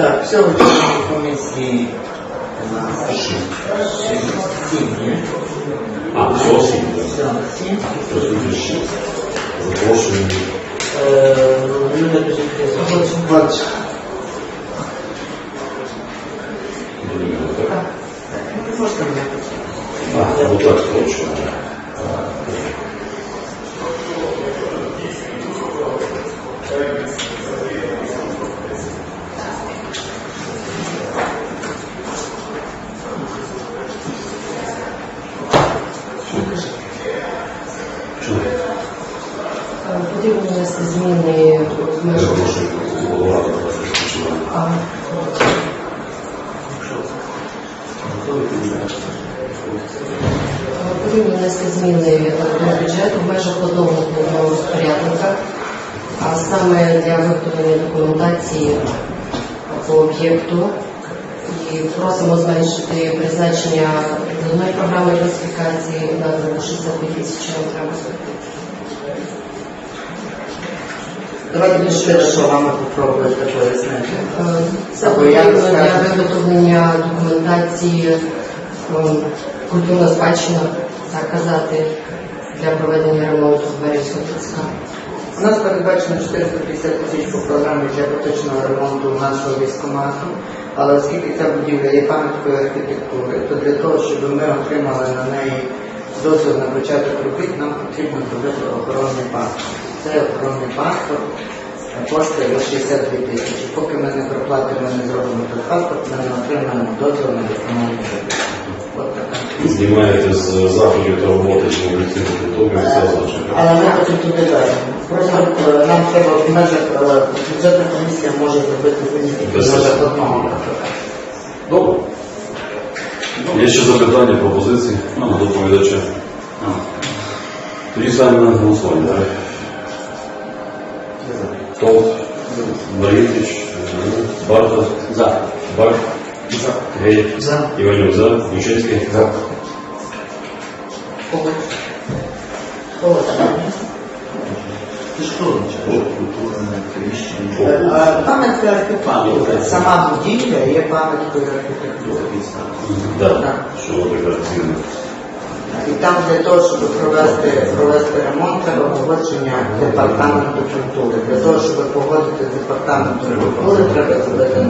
Так, всього членів комісії у нас сім є. А, всього сім. Всього сім. Присутні шість. Запрошую. Е, Люди дуже мене? А, ну так, точно. Чому? Потрібно внести зміни в. А, Потрібно внести зміни до бюджету в межах одного розпорядника, а саме для виготовлення документації по об'єкту. І просимо зменшити призначення з одної програми класифікації на 62 тисячі нам треба. Давайте ми швидше вами попробуєте пояснити. Е, Це для виготовлення документації ем, культурна спадщина, так казати, для проведення ремонту Березького ТЦК. У нас передбачено 450 тисяч по програмі для поточного ремонту нашого військомату, але оскільки ця будівля є пам'яткою архітектури, то для того, щоб ми отримали на неї дозвіл на початок робіт, нам потрібно зробити охоронний паспорт. Цей охоронний паспорт е, коштує на 62 тисячі. Поки ми не проплатимо, не зробимо той паспорт, ми не отримаємо дозвіл на виконання робіт. От така. Знімаєте з заходів та роботи з об'єктивних культури і все значить. Але ми потім туди даємо. Просто е, нам треба в межах е, бюджетна комісія може зробити винятки в межах одного. Добре. Є ще запитання, пропозиції до доповідача? Тоді ставимо на голосування. так? Толт, Борисович, Барта, За. Бак, Гей, За. Іванюк, за, Ключинський. За. Там? Е, Пам'ятка архітектури. Сама будівля є пам'яткою архітектури. Так, що таке. І там для того, щоб провести, провести ремонт, треба погодження департаменту культури. Для того, щоб погодити з департаментом культури, треба зробити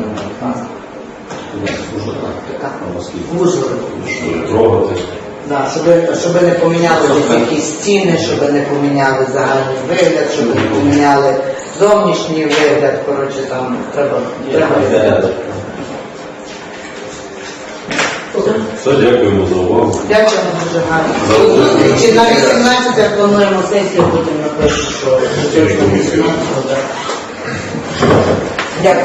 Ужгороді. Що не трогати. Да, щоб, щоб не поміняли якісь стіни, щоб не поміняли загальний вигляд, щоб не поміняли зовнішній вигляд. Коротше, там треба. треба. Все, дякуємо за увагу. Дякуємо дуже гарно. Зустрічі на 18 плануємо сесію, потім напишу, що Комісію. Дякую.